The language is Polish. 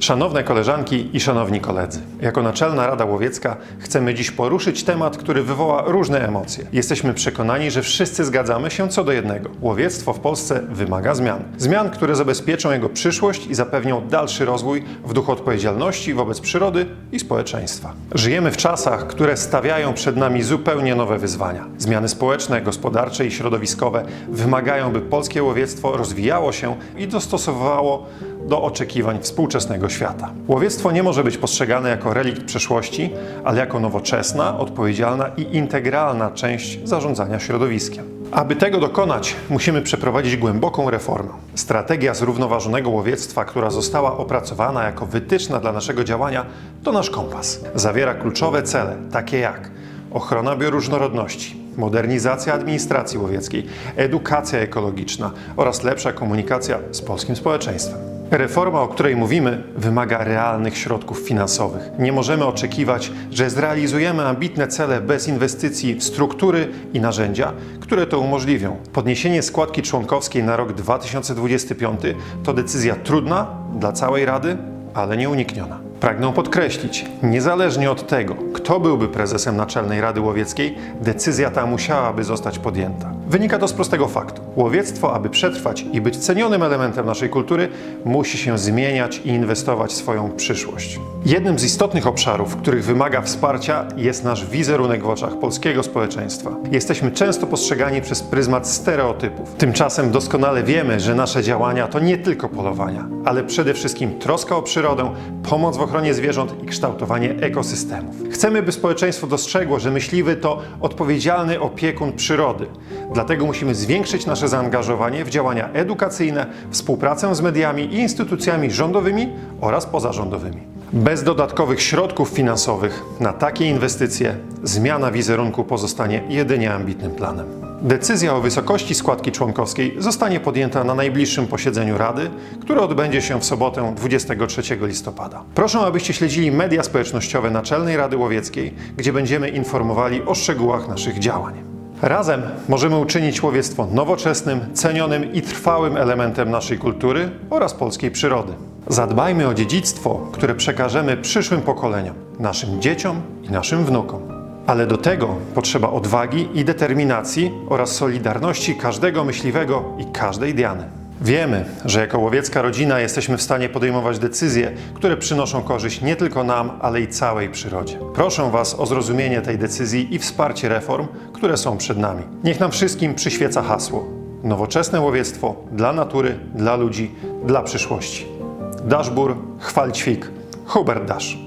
Szanowne koleżanki i szanowni koledzy, jako Naczelna Rada Łowiecka chcemy dziś poruszyć temat, który wywoła różne emocje. Jesteśmy przekonani, że wszyscy zgadzamy się co do jednego. Łowiectwo w Polsce wymaga zmian. Zmian, które zabezpieczą jego przyszłość i zapewnią dalszy rozwój w duchu odpowiedzialności wobec przyrody i społeczeństwa. Żyjemy w czasach, które stawiają przed nami zupełnie nowe wyzwania. Zmiany społeczne, gospodarcze i środowiskowe wymagają, by polskie łowiectwo rozwijało się i dostosowywało do oczekiwań współczesnego świata. Łowiectwo nie może być postrzegane jako relikt przeszłości, ale jako nowoczesna, odpowiedzialna i integralna część zarządzania środowiskiem. Aby tego dokonać, musimy przeprowadzić głęboką reformę. Strategia zrównoważonego łowiectwa, która została opracowana jako wytyczna dla naszego działania, to nasz kompas. Zawiera kluczowe cele, takie jak ochrona bioróżnorodności, modernizacja administracji łowieckiej, edukacja ekologiczna oraz lepsza komunikacja z polskim społeczeństwem. Reforma, o której mówimy, wymaga realnych środków finansowych. Nie możemy oczekiwać, że zrealizujemy ambitne cele bez inwestycji w struktury i narzędzia, które to umożliwią. Podniesienie składki członkowskiej na rok 2025 to decyzja trudna dla całej Rady, ale nieunikniona. Pragnę podkreślić, niezależnie od tego, kto byłby prezesem Naczelnej Rady Łowieckiej, decyzja ta musiałaby zostać podjęta. Wynika to z prostego faktu. Łowiectwo, aby przetrwać i być cenionym elementem naszej kultury, musi się zmieniać i inwestować w swoją przyszłość. Jednym z istotnych obszarów, których wymaga wsparcia, jest nasz wizerunek w oczach polskiego społeczeństwa. Jesteśmy często postrzegani przez pryzmat stereotypów. Tymczasem doskonale wiemy, że nasze działania to nie tylko polowania, ale przede wszystkim troska o przyrodę, pomoc w ochronie zwierząt i kształtowanie ekosystemów. Chcemy, by społeczeństwo dostrzegło, że myśliwy to odpowiedzialny opiekun przyrody. Dlatego musimy zwiększyć nasze zaangażowanie w działania edukacyjne, współpracę z mediami i instytucjami rządowymi oraz pozarządowymi. Bez dodatkowych środków finansowych na takie inwestycje zmiana wizerunku pozostanie jedynie ambitnym planem. Decyzja o wysokości składki członkowskiej zostanie podjęta na najbliższym posiedzeniu Rady, które odbędzie się w sobotę 23 listopada. Proszę, abyście śledzili media społecznościowe Naczelnej Rady Łowieckiej, gdzie będziemy informowali o szczegółach naszych działań. Razem możemy uczynić łowiectwo nowoczesnym, cenionym i trwałym elementem naszej kultury oraz polskiej przyrody. Zadbajmy o dziedzictwo, które przekażemy przyszłym pokoleniom, naszym dzieciom i naszym wnukom. Ale do tego potrzeba odwagi i determinacji oraz solidarności każdego myśliwego i każdej diany. Wiemy, że jako łowiecka rodzina jesteśmy w stanie podejmować decyzje, które przynoszą korzyść nie tylko nam, ale i całej przyrodzie. Proszę Was o zrozumienie tej decyzji i wsparcie reform, które są przed nami. Niech nam wszystkim przyświeca hasło: nowoczesne łowiectwo dla natury, dla ludzi, dla przyszłości. Daszbur, chwal ćwik, Hubert Dasz.